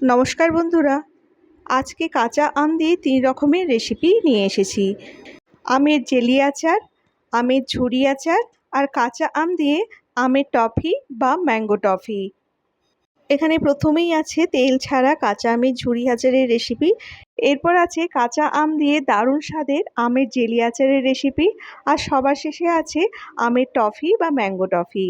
নমস্কার বন্ধুরা, আজকে কাঁচা আম দিয়ে তিন রকমের রেসিপি নিয়ে এসেছি। আমের জেলি আচার, আমের ঝুড়ি আচার আর কাঁচা আম দিয়ে আমের টফি বা ম্যাঙ্গো টফি এখানে প্রথমেই আছে তেল ছাড়া কাঁচা আমের ঝুড়ি আচারের রেসিপি এরপর আছে কাঁচা আম দিয়ে দারুণ স্বাদের আমের জেলি আচারের রেসিপি আর সবার শেষে আছে আমের টফি বা ম্যাঙ্গো টফি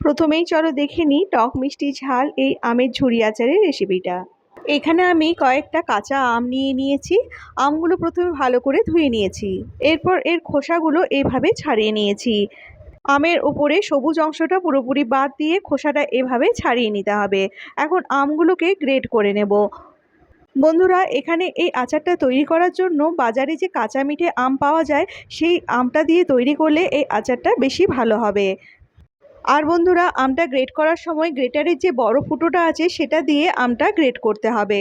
প্রথমেই চলো দেখে নিই টক মিষ্টি ঝাল এই আমের ঝুড়ি আচারের রেসিপিটা। এখানে আমি কয়েকটা কাঁচা আম নিয়ে নিয়েছি। আমগুলো প্রথমে ভালো করে ধুয়ে নিয়েছি। এরপর এর খোসাগুলো এভাবে ছাড়িয়ে নিয়েছি। আমের ওপরে সবুজ অংশটা পুরোপুরি বাদ দিয়ে খোসাটা এভাবে ছাড়িয়ে নিতে হবে। এখন আমগুলোকে গ্রেড করে নেব। বন্ধুরা, এখানে এই আচারটা তৈরি করার জন্য বাজারে যে কাঁচা মিঠে আম পাওয়া যায়, সেই আমটা দিয়ে তৈরি করলে এই আচারটা বেশি ভালো হবে। আর বন্ধুরা, আমটা গ্রেট করার সময় গ্রেটারের যে বড় ফুটোটা আছে, সেটা দিয়ে আমটা গ্রেট করতে হবে।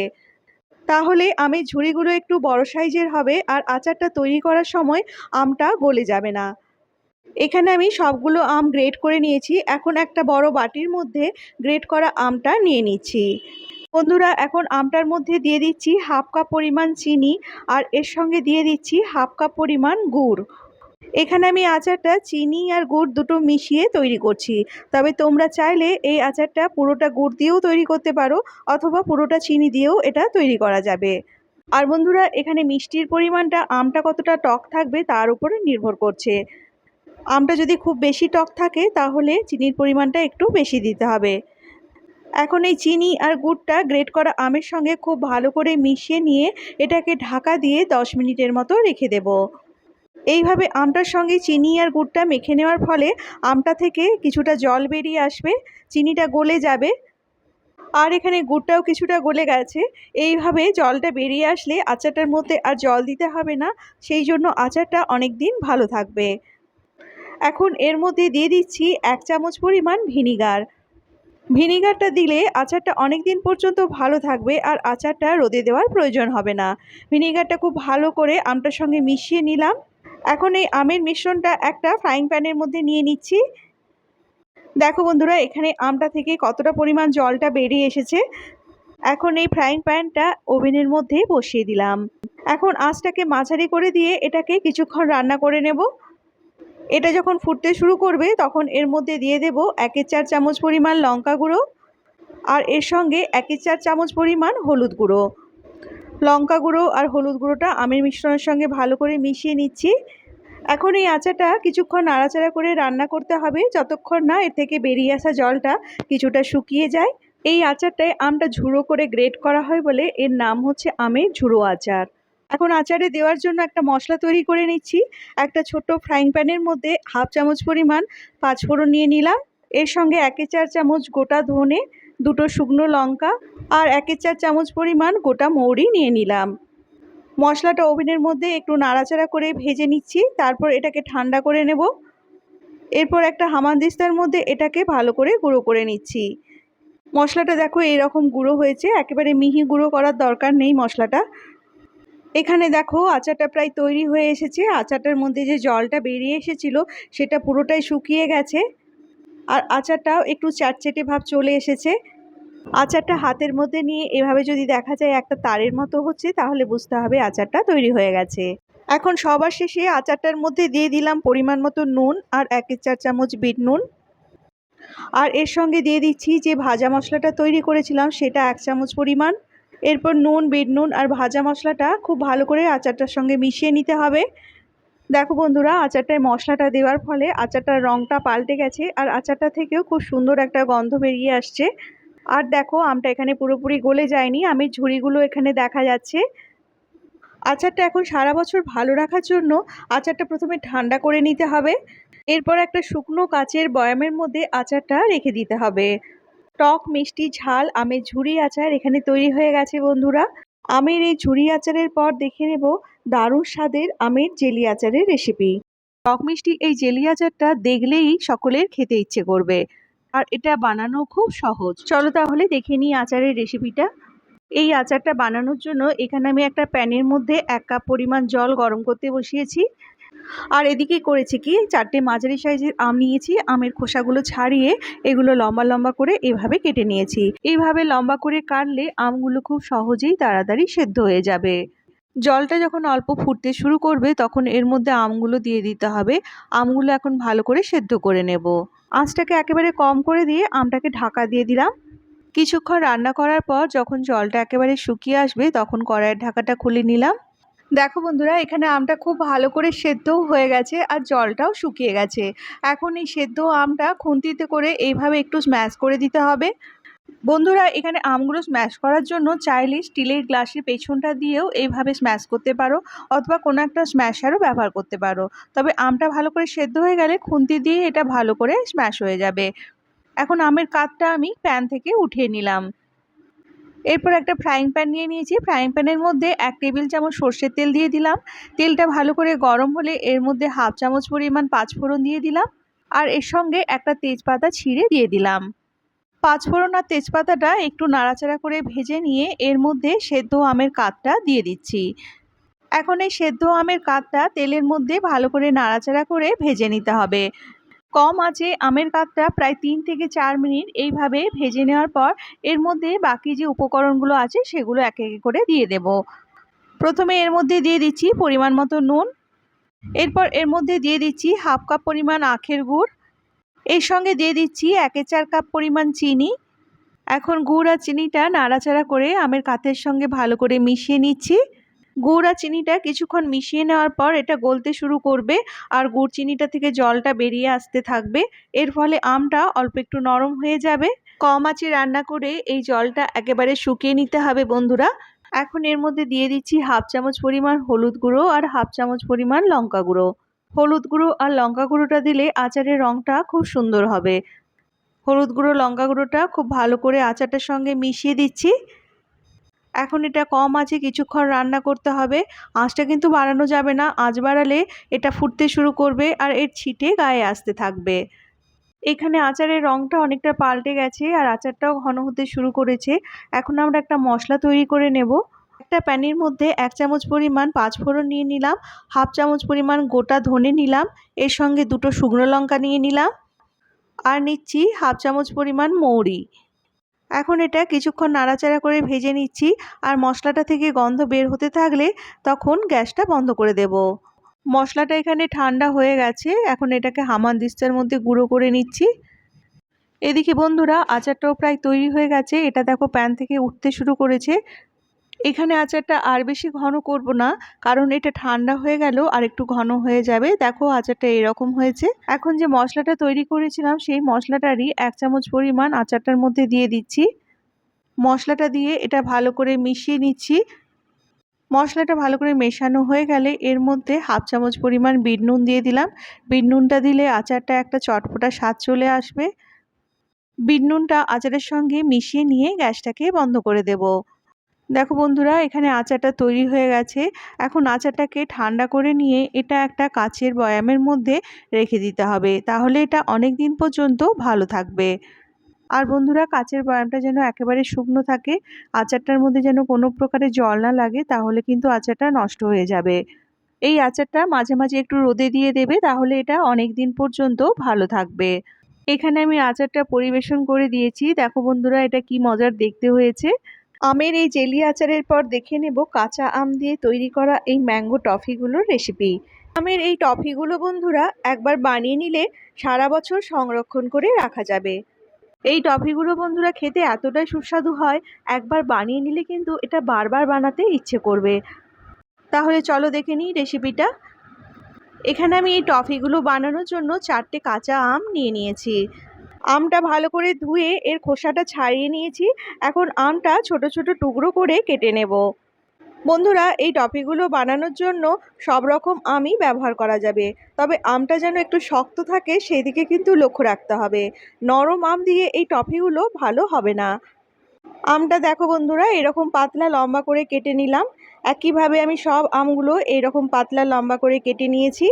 তাহলে আমের ঝুড়িগুলো একটু বড় সাইজের হবে আর আচারটা তৈরি করার সময় আমটা গলে যাবে না। এখানে আমি সবগুলো আম গ্রেট করে নিয়েছি। এখন একটা বড় বাটির মধ্যে গ্রেট করা আমটা নিয়ে নিচ্ছি। বন্ধুরা, এখন আমটার মধ্যে দিয়ে দিচ্ছি হাফ কাপ পরিমাণ চিনি আর এর সঙ্গে দিয়ে দিচ্ছি হাফ কাপ পরিমাণ গুড়। এখানে আমি আচারটা চিনি আর গুড় দুটো মিশিয়ে তৈরি করছি। তবে তোমরা চাইলে এই আচারটা পুরোটা গুড় দিয়েও তৈরি করতে পারো অথবা পুরোটা চিনি দিয়েও এটা তৈরি করা যাবে। আর বন্ধুরা, এখানে মিষ্টির পরিমাণটা, আমটা কতটা টক থাকবে তার উপরে নির্ভর করছে। আমটা যদি খুব বেশি টক থাকে, তাহলে চিনির পরিমাণটা একটু বেশি দিতে হবে। এখন এই চিনি আর গুড়টা গ্রেট করা আমের সঙ্গে খুব ভালো করে মিশিয়ে নিয়ে এটাকে ঢাকা দিয়ে দশ মিনিটের মতো রেখে দেবো। এইভাবে আমটার সঙ্গে চিনি আর গুড়টা মেখে নেওয়ার ফলে আমটা থেকে কিছুটা জল বেরিয়ে আসবে, চিনিটা গলে যাবে। আর এখানে গুড়টাও কিছুটা গলে গেছে। এইভাবে জলটা বেরিয়ে আসলে আচারটার মধ্যে আর জল দিতে হবে না, সেই জন্য আচারটা অনেক দিন ভালো থাকবে। এখন এর মধ্যে দিয়ে দিচ্ছি এক চামচ পরিমাণ ভিনিগার। ভিনিগারটা দিলে আচারটা অনেক দিন পর্যন্ত ভালো থাকবে আর আচারটা রোদে দেওয়ার প্রয়োজন হবে না। ভিনিগারটা খুব ভালো করে আমটার সঙ্গে মিশিয়ে নিলাম। এখন এই আমের মিশ্রণটা একটা ফ্রাইং প্যানের মধ্যে নিয়ে নিচ্ছি। দেখো বন্ধুরা, এখানে আমটা থেকে কতটা পরিমাণ জলটা বেরিয়ে এসেছে। এখন এই ফ্রাইং প্যানটা ওভেনের মধ্যে বসিয়ে দিলাম। এখন আঁচটাকে মাঝারি করে দিয়ে এটাকে কিছুক্ষণ রান্না করে নেব। এটা যখন ফুটতে শুরু করবে, তখন এর মধ্যে দিয়ে দেব একের চার চামচ পরিমাণ লঙ্কা গুঁড়ো আর এর সঙ্গে একের চার চামচ পরিমাণ হলুদ গুঁড়ো। লঙ্কা গুঁড়ো আর হলুদ গুঁড়োটা আমের মিশ্রণের সঙ্গে ভালো করে মিশিয়ে নিচ্ছি। এখন এই আচাটা কিছুক্ষণ নাড়াচাড়া করে রান্না করতে হবে। যতক্ষণ না এর থেকে বেরিয়ে আসা জলটা কিছুটা শুকিয়ে যায়। এই আচারটায় আমটা ঝুড়ো করে গ্রেট করা হয় বলে এর নাম হচ্ছে আমের ঝুড়ো আচার। এখন আচারে দেওয়ার জন্য একটা মশলা তৈরি করে নিচ্ছি। একটা ছোট ফ্রাইং প্যানের মধ্যে হাফ চামচ পরিমাণ পাঁচফোড়ন নিয়ে নিলাম। এর সঙ্গে একে চার চামচ গোটা ধনে, দুটো শুকনো লঙ্কা আর একের চার চামচ পরিমাণ গোটা মৌরি নিয়ে নিলাম। মশলাটা ওভেনের মধ্যে একটু নাড়াচাড়া করে ভেজে নিচ্ছি, তারপর এটাকে ঠান্ডা করে নেব। এরপর একটা হামানদিস্তার মধ্যে এটাকে ভালো করে গুঁড়ো করে নিচ্ছি। মশলাটা দেখো এরকম গুঁড়ো হয়েছে, একেবারে মিহি গুঁড়ো করার দরকার নেই মশলাটা। এখানে দেখো আচারটা প্রায় তৈরি হয়ে এসেছে, আচারটার মধ্যে যে জলটা বেরিয়ে এসেছিল সেটা পুরোটাই শুকিয়ে গেছে। আর আচারটাও একটু চাটচেটে ভাব চলে এসেছে। আচারটা হাতের মধ্যে নিয়ে এভাবে যদি দেখা যায় একটা তারের মতো হচ্ছে, তাহলে বুঝতে হবে আচারটা তৈরি হয়ে গেছে। এখন সবার শেষে আচারটার মধ্যে দিয়ে দিলাম পরিমাণ মতো নুন আর এক চার চামচ বিট নুন। আর এর সঙ্গে দিয়ে দিচ্ছি যে ভাজা মশলাটা তৈরি করেছিলাম, সেটা এক চামচ পরিমাণ। এরপর নুন, বিট নুন আর ভাজা মশলাটা খুব ভালো করে আচারটার সঙ্গে মিশিয়ে নিতে হবে। দেখো বন্ধুরা, আচারটায় মশলাটা দেওয়ার ফলে আচারটার রঙটা পাল্টে গেছে আর আচারটা থেকেও খুব সুন্দর একটা গন্ধ বেরিয়ে আসছে। আর দেখো, আমটা এখানে পুরোপুরি গলে যায়নি। আমের ঝুড়িগুলো এখানে দেখা যাচ্ছে। আচারটা এখন সারা বছর ভালো রাখার জন্য আচারটা প্রথমে ঠান্ডা করে নিতে হবে। এরপর একটা শুকনো কাচের বয়ামের মধ্যে আচারটা রেখে দিতে হবে। টক, মিষ্টি, ঝাল, আমের ঝুড়ি আচার এখানে তৈরি হয়ে গেছে বন্ধুরা। আমের এই ঝুড়ি আচারের পর দেখে নেব দারুণ স্বাদের আমের জেলি আচারের রেসিপি টক, মিষ্টি এই জেলি আচারটা দেখলেই সকলের খেতে ইচ্ছে করবে। আর এটা বানানো খুব সহজ। চলো তাহলে দেখে নিই আচারের রেসিপিটা এই আচারটা বানানোর জন্য এখানে আমি একটা প্যানের মধ্যে এক কাপ পরিমাণ জল গরম করতে বসিয়েছি। আর এদিকে করেছি কি, চারটে মাঝারি সাইজের আম নিয়েছি, আমের খোসাগুলো ছাড়িয়ে এগুলো লম্বা লম্বা করে এভাবে কেটে নিয়েছি। এইভাবে লম্বা করে কাটলে আমগুলো খুব সহজেই তাড়াতাড়ি সেদ্ধ হয়ে যাবে। জলটা যখন অল্প ফুটতে শুরু করবে, তখন এর মধ্যে আমগুলো দিয়ে দিতে হবে। আমগুলো এখন ভালো করে সেদ্ধ করে নেব। আঁচটাকে একেবারে কম করে দিয়ে আমটাকে ঢাকা দিয়ে দিলাম। কিছুক্ষণ রান্না করার পর যখন জলটা একেবারে শুকিয়ে আসবে, তখন কড়াইয়ের ঢাকাটা খুলে নিলাম। দেখো বন্ধুরা, এখানে আমটা খুব ভালো করে সেদ্ধও হয়ে গেছে আর জলটাও শুকিয়ে গেছে। এখন এই সেদ্ধ আমটা খুন্তিতে করে এইভাবে একটু স্ম্যাশ করে দিতে হবে। বন্ধুরা, এখানে আমগুলো স্ম্যাশ করার জন্য চাইলে স্টিলের গ্লাসের পেছনটা দিয়েও এইভাবে স্ম্যাশ করতে পারো অথবা কোনো একটা স্ম্যাশারও ব্যবহার করতে পারো। তবে আমটা ভালো করে সেদ্ধ হয়ে গেলে খুন্তি দিয়ে এটা ভালো করে স্ম্যাশ হয়ে যাবে। এখন আমের কাতটা আমি প্যান থেকে উঠিয়ে নিলাম। এরপর একটা ফ্রাইং প্যান নিয়ে নিয়েছি। ফ্রাইং প্যানের মধ্যে এক টেবিল চামচ সর্ষের তেল দিয়ে দিলাম। তেলটা ভালো করে গরম হলে এর মধ্যে হাফ চামচ পরিমাণ পাঁচফোড়ন দিয়ে দিলাম। আর এর সঙ্গে একটা তেজপাতা ছিঁড়ে দিয়ে দিলাম। পাঁচফোড়ন আর তেজপাতাটা একটু নাড়াচাড়া করে ভেজে নিয়ে এর মধ্যে সেদ্ধ আমের কাতটা দিয়ে দিচ্ছি। এখন এই সেদ্ধ আমের কাতটা তেলের মধ্যে ভালো করে নাড়াচাড়া করে ভেজে নিতে হবে। কম আছে আমের কাতটা প্রায় তিন থেকে চার মিনিট এইভাবে ভেজে নেওয়ার পর এর মধ্যে বাকি যে উপকরণগুলো আছে সেগুলো এক এক করে দিয়ে দেব। প্রথমে এর মধ্যে দিয়ে দিচ্ছি পরিমাণ মতো নুন। এরপর এর মধ্যে দিয়ে দিচ্ছি হাফ কাপ পরিমাণ আখের গুড়। এর সঙ্গে দিয়ে দিচ্ছি একে চার কাপ পরিমাণ চিনি। এখন গুড় আর চিনিটা নাড়াচাড়া করে আমের কাতের সঙ্গে ভালো করে মিশিয়ে নিচ্ছি। গুড় আর চিনিটা কিছুক্ষণ মিশিয়ে নেওয়ার পর এটা গলতে শুরু করবে আর গুড় চিনিটা থেকে জলটা বেরিয়ে আসতে থাকবে। এর ফলে আমটা অল্প একটু নরম হয়ে যাবে। কম আঁচে রান্না করে এই জলটা একেবারে শুকিয়ে নিতে হবে বন্ধুরা। এখন এর মধ্যে দিয়ে দিচ্ছি হাফ চামচ পরিমাণ হলুদ গুঁড়ো আর হাফ চামচ পরিমাণ লঙ্কা গুঁড়ো। হলুদ গুঁড়ো আর লঙ্কা গুঁড়োটা দিলে আচারের রঙটা খুব সুন্দর হবে। হলুদ গুঁড়ো, লঙ্কা গুঁড়োটা খুব ভালো করে আচারটার সঙ্গে মিশিয়ে দিচ্ছি। এখন এটা কম আছে, কিছুক্ষণ রান্না করতে হবে। আঁচটা কিন্তু বাড়ানো যাবে না, আঁচ বাড়ালে এটা ফুটতে শুরু করবে আর এর ছিটে গায়ে আসতে থাকবে। এখানে আচারের রঙটা অনেকটা পাল্টে গেছে আর আচারটাও ঘন হতে শুরু করেছে। এখন আমরা একটা মশলা তৈরি করে নেব। একটা প্যানের মধ্যে এক চামচ পরিমাণ পাঁচফোড়ন নিয়ে নিলাম, হাফ চামচ পরিমাণ গোটা ধনে নিলাম, এর সঙ্গে দুটো শুকনো লঙ্কা নিয়ে নিলাম, আর নিচ্ছি হাফ চামচ পরিমাণ মৌরি। এখন এটা কিছুক্ষণ নাড়াচাড়া করে ভেজে নিচ্ছি, আর মশলাটা থেকে গন্ধ বের হতে থাকলে তখন গ্যাসটা বন্ধ করে দেব। মশলাটা এখানে ঠান্ডা হয়ে গেছে, এখন এটাকে হামান দিস্তার মধ্যে গুঁড়ো করে নিচ্ছি। এদিকে বন্ধুরা, আচারটাও প্রায় তৈরি হয়ে গেছে, এটা দেখো প্যান থেকে উঠতে শুরু করেছে। এখানে আচারটা আর বেশি ঘন করব না, কারণ এটা ঠান্ডা হয়ে গেল আর একটু ঘন হয়ে যাবে। দেখো আচারটা এরকম হয়েছে। এখন যে মশলাটা তৈরি করেছিলাম, সেই মশলাটারই এক চামচ পরিমাণ আচারটার মধ্যে দিয়ে দিচ্ছি। মশলাটা দিয়ে এটা ভালো করে মিশিয়ে নিচ্ছি। মশলাটা ভালো করে মেশানো হয়ে গেলে এর মধ্যে হাফ চামচ পরিমাণ বিট নুন দিয়ে দিলাম। বিট নুনটা দিলে আচারটা একটা চটপটা স্বাদ চলে আসবে। বিট নুনটা আচারের সঙ্গে মিশিয়ে নিয়ে গ্যাসটাকে বন্ধ করে দেবো। দেখো বন্ধুরা, এখানে আচারটা তৈরি হয়ে গেছে। এখন আচারটাকে ঠান্ডা করে নিয়ে এটা একটা কাচের বয়ামের মধ্যে রেখে দিতে হবে। তাহলে এটা অনেক দিন পর্যন্ত ভালো থাকবে। আর বন্ধুরা, কাচের বয়ামটা যেন একেবারে শুকনো থাকে, আচারটার মধ্যে যেন কোনো প্রকারের জল না লাগে, তাহলে কিন্তু আচারটা নষ্ট হয়ে যাবে। এই আচারটা মাঝে মাঝে একটু রোদে দিয়ে দেবে, তাহলে এটা অনেক দিন পর্যন্ত ভালো থাকবে। এখানে আমি আচারটা পরিবেশন করে দিয়েছি। দেখো বন্ধুরা, এটা কি মজার দেখতে হয়েছে। আমের এই জেলি আচারের পর দেখে নেব কাঁচা আম দিয়ে তৈরি করা এই ম্যাঙ্গো টফিগুলোর রেসিপি আমের এই টফিগুলো বন্ধুরা একবার বানিয়ে নিলে সারা বছর সংরক্ষণ করে রাখা যাবে। এই টফিগুলো বন্ধুরা খেতে এতটাই সুস্বাদু হয়, একবার বানিয়ে নিলে কিন্তু এটা বারবার বানাতে ইচ্ছে করবে। তাহলে চলো দেখে নিই রেসিপিটা এখানে আমি এই টফিগুলো বানানোর জন্য চারটে কাঁচা আম নিয়ে নিয়েছি। আমটা ভালো করে ধুয়ে এর খোসাটা ছাড়িয়ে নিয়েছি। এখন আমটা ছোট ছোট টুকরো করে কেটে নেব। বন্ধুরা, এই টপিগুলো বানানোর জন্য সব রকম আমই ব্যবহার করা যাবে। তবে আমটা যেন একটু শক্ত থাকে সেই দিকে কিন্তু লক্ষ্য রাখতে হবে। নরম আম দিয়ে এই টফিগুলো ভালো হবে না। আমটা দেখো বন্ধুরা, এরকম পাতলা লম্বা করে কেটে নিলাম। একইভাবে আমি সব আমগুলো এইরকম পাতলা লম্বা করে কেটে নিয়েছি।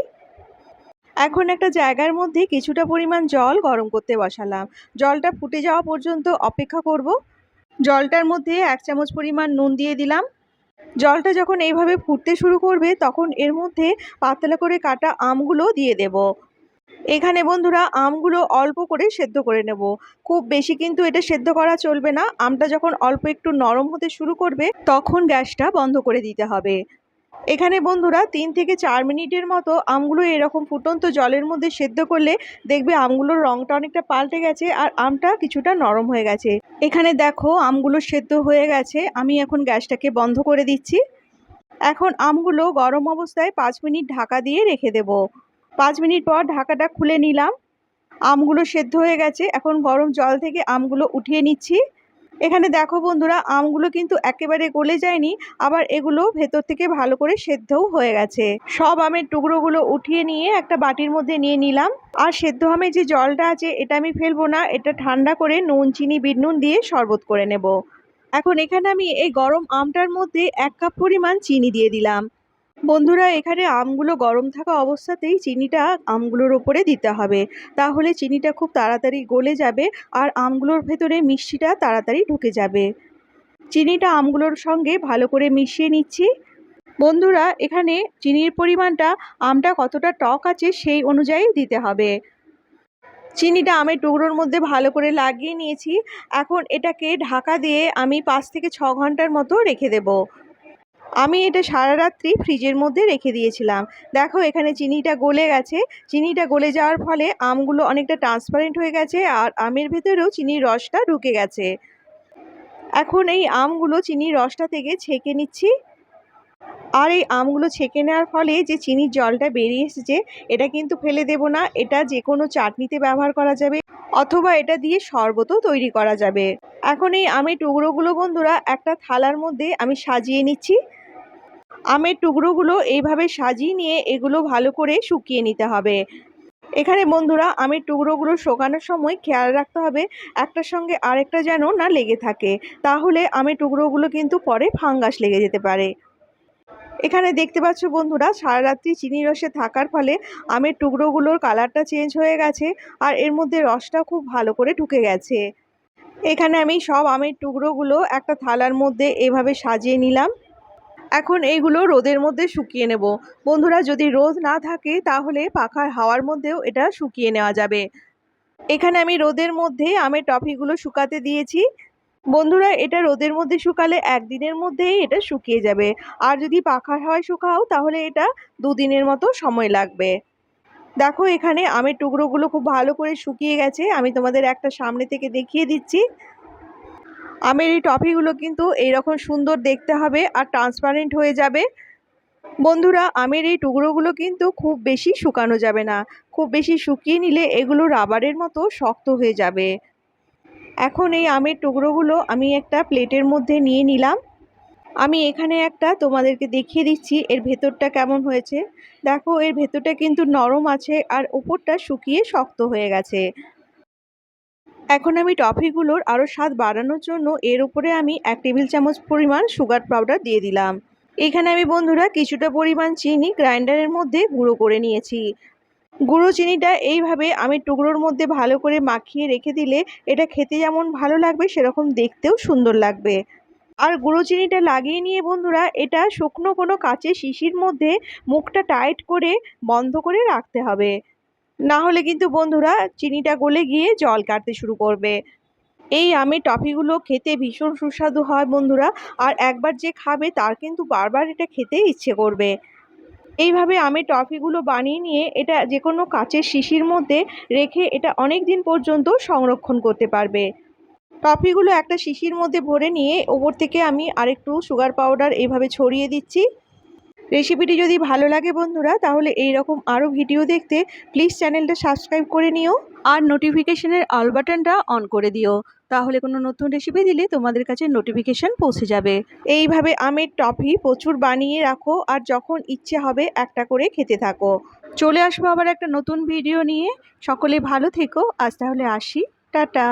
এখন একটা জায়গার মধ্যে কিছুটা পরিমাণ জল গরম করতে বসালাম। জলটা ফুটে যাওয়া পর্যন্ত অপেক্ষা করব। জলটার মধ্যে এক চামচ পরিমাণ নুন দিয়ে দিলাম। জলটা যখন এইভাবে ফুটতে শুরু করবে, তখন এর মধ্যে পাতলা করে কাটা আমগুলো দিয়ে দেব। এখানে বন্ধুরা, আমগুলো অল্প করে সেদ্ধ করে নেব। খুব বেশি কিন্তু এটা সেদ্ধ করা চলবে না। আমটা যখন অল্প একটু নরম হতে শুরু করবে, তখন গ্যাসটা বন্ধ করে দিতে হবে। এখানে বন্ধুরা তিন থেকে চার মিনিটের মতো আমগুলো এরকম ফুটন্ত জলের মধ্যে সেদ্ধ করলে দেখবে আমগুলোর রঙটা অনেকটা পাল্টে গেছে আর আমটা কিছুটা নরম হয়ে গেছে। এখানে দেখো আমগুলো সেদ্ধ হয়ে গেছে। আমি এখন গ্যাসটাকে বন্ধ করে দিচ্ছি। এখন আমগুলো গরম অবস্থায় পাঁচ মিনিট ঢাকা দিয়ে রেখে দেব। পাঁচ মিনিট পর ঢাকাটা খুলে নিলাম। আমগুলো সেদ্ধ হয়ে গেছে। এখন গরম জল থেকে আমগুলো উঠিয়ে নিচ্ছি। এখানে দেখো বন্ধুরা, আমগুলো কিন্তু একেবারে গলে যায়নি, আবার এগুলো ভেতর থেকে ভালো করে সেদ্ধও হয়ে গেছে। সব আমের টুকরোগুলো উঠিয়ে নিয়ে একটা বাটির মধ্যে নিয়ে নিলাম। আর সেদ্ধ আমের যে জলটা আছে, এটা আমি ফেলব না, এটা ঠান্ডা করে নুন, চিনি, বিট নুন দিয়ে শরবত করে নেব। এখন এখানে আমি এই গরম আমটার মধ্যে এক কাপ পরিমাণ চিনি দিয়ে দিলাম। বন্ধুরা, এখানে আমগুলো গরম থাকা অবস্থাতেই চিনিটা আমগুলোর ওপরে দিতে হবে। তাহলে চিনিটা খুব তাড়াতাড়ি গলে যাবে আর আমগুলোর ভেতরে মিষ্টিটা তাড়াতাড়ি ঢুকে যাবে। চিনিটা আমগুলোর সঙ্গে ভালো করে মিশিয়ে নিচ্ছি। বন্ধুরা, এখানে চিনির পরিমাণটা, আমটা কতটা টক আছে সেই অনুযায়ী দিতে হবে। চিনিটা আমের টুকরোর মধ্যে ভালো করে লাগিয়ে নিয়েছি। এখন এটাকে ঢাকা দিয়ে আমি পাঁচ থেকে ছ ঘণ্টার মতো রেখে দেবো। আমি এটা সারা রাত্রি ফ্রিজের মধ্যে রেখে দিয়েছিলাম। দেখো, এখানে চিনিটা গলে গেছে। চিনিটা গলে যাওয়ার ফলে আমগুলো অনেকটা ট্রান্সপারেন্ট হয়ে গেছে আর আমের ভেতরেও চিনির রসটা ঢুকে গেছে। এখন এই আমগুলো চিনির রসটা থেকে ছেঁকে নিচ্ছি। আর এই আমগুলো ছেঁকে নেওয়ার ফলে যে চিনির জলটা বেরিয়ে এসেছে, এটা কিন্তু ফেলে দেব না। এটা যে কোনো চাটনিতে ব্যবহার করা যাবে অথবা এটা দিয়ে শরবতও তৈরি করা যাবে। এখন এই আমের টুকরোগুলো বন্ধুরা একটা থালার মধ্যে আমি সাজিয়ে নিচ্ছি। আমের টুকরোগুলো এইভাবে সাজিয়ে নিয়ে এগুলো ভালো করে শুকিয়ে নিতে হবে। এখানে বন্ধুরা, আমের টুকরোগুলো শোকানোর সময় খেয়াল রাখতে হবে, একটার সঙ্গে আরেকটা যেন না লেগে থাকে। তাহলে আমের টুকরোগুলো কিন্তু পরে ফাঙ্গাস লেগে যেতে পারে। এখানে দেখতে পাচ্ছ বন্ধুরা, সারা রাত্রি চিনি রসে থাকার ফলে আমের টুকরোগুলোর কালারটা চেঞ্জ হয়ে গেছে আর এর মধ্যে রসটা খুব ভালো করে ঢুকে গেছে। এখানে আমি সব আমের টুকরোগুলো একটা থালার মধ্যে এভাবে সাজিয়ে নিলাম। এখন এইগুলো রোদের মধ্যে শুকিয়ে নেব। বন্ধুরা, যদি রোদ না থাকে, তাহলে পাখার হাওয়ার মধ্যেও এটা শুকিয়ে নেওয়া যাবে। এখানে আমি রোদের মধ্যে আমের টফিগুলো শুকাতে দিয়েছি। বন্ধুরা, এটা রোদের মধ্যে শুকালে একদিনের মধ্যেই এটা শুকিয়ে যাবে। আর যদি পাখার হাওয়ায় শুকাও, তাহলে এটা দুদিনের মতো সময় লাগবে। দেখো, এখানে আমের টুকরোগুলো খুব ভালো করে শুকিয়ে গেছে। আমি তোমাদের একটা সামনে থেকে দেখিয়ে দিচ্ছি। আমের এই টফিগুলো কিন্তু এইরকম সুন্দর দেখতে হবে আর ট্রান্সপারেন্ট হয়ে যাবে। বন্ধুরা, আমের এই টুকরোগুলো কিন্তু খুব বেশি শুকানো যাবে না। খুব বেশি শুকিয়ে নিলে এগুলো রাবারের মতো শক্ত হয়ে যাবে। এখন এই আমের টুকরোগুলো আমি একটা প্লেটের মধ্যে নিয়ে নিলাম। আমি এখানে একটা তোমাদেরকে দেখিয়ে দিচ্ছি এর ভেতরটা কেমন হয়েছে। দেখো, এর ভেতরটা কিন্তু নরম আছে আর উপরটা শুকিয়ে শক্ত হয়ে গেছে। এখন আমি টফিগুলোর আরও স্বাদ বাড়ানোর জন্য এর উপরে আমি এক টেবিল চামচ পরিমাণ সুগার পাউডার দিয়ে দিলাম। এখানে আমি বন্ধুরা কিছুটা পরিমাণ চিনি গ্রাইন্ডারের মধ্যে গুঁড়ো করে নিয়েছি। গুঁড়ো চিনিটা এইভাবে আমি টুকরোর মধ্যে ভালো করে মাখিয়ে রেখে দিলে এটা খেতে যেমন ভালো লাগবে, সেরকম দেখতেও সুন্দর লাগবে। আর গুঁড়ো চিনিটা লাগিয়ে নিয়ে বন্ধুরা এটা শুকনো কোনো কাচের শিশির মধ্যে মুখটা টাইট করে বন্ধ করে রাখতে হবে। না হলে কিন্তু বন্ধুরা চিনিটা গলে গিয়ে জল কাটতে শুরু করবে। এই আমের টফিগুলো খেতে ভীষণ সুস্বাদু হয় বন্ধুরা, আর একবার যে খাবে তার কিন্তু বারবার এটা খেতে ইচ্ছে করবে। এইভাবে আমি টফিগুলো বানিয়ে নিয়ে এটা যে কোনো কাচের শিশির মধ্যে রেখে এটা অনেক দিন পর্যন্ত সংরক্ষণ করতে পারবে। টফিগুলো একটা শিশির মধ্যে ভরে নিয়ে ওপর থেকে আমি আরেকটু সুগার পাউডার এইভাবে ছড়িয়ে দিচ্ছি। রেসিপিটি যদি ভালো লাগে বন্ধুরা, তাহলে এই রকম আরও ভিডিও দেখতে প্লিজ চ্যানেলটা সাবস্ক্রাইব করে নিও। আর নোটিফিকেশনের অল বাটনটা অন করে দিও। তাহলে কোনো নতুন রেসিপি দিলে তোমাদের কাছে নোটিফিকেশান পৌঁছে যাবে। এইভাবে আমের টফি প্রচুর বানিয়ে রাখো আর যখন ইচ্ছে হবে একটা করে খেতে থাকো। চলে আসব আবার একটা নতুন ভিডিও নিয়ে। সকলে ভালো থেকো। আজ তাহলে আসি। টাটা।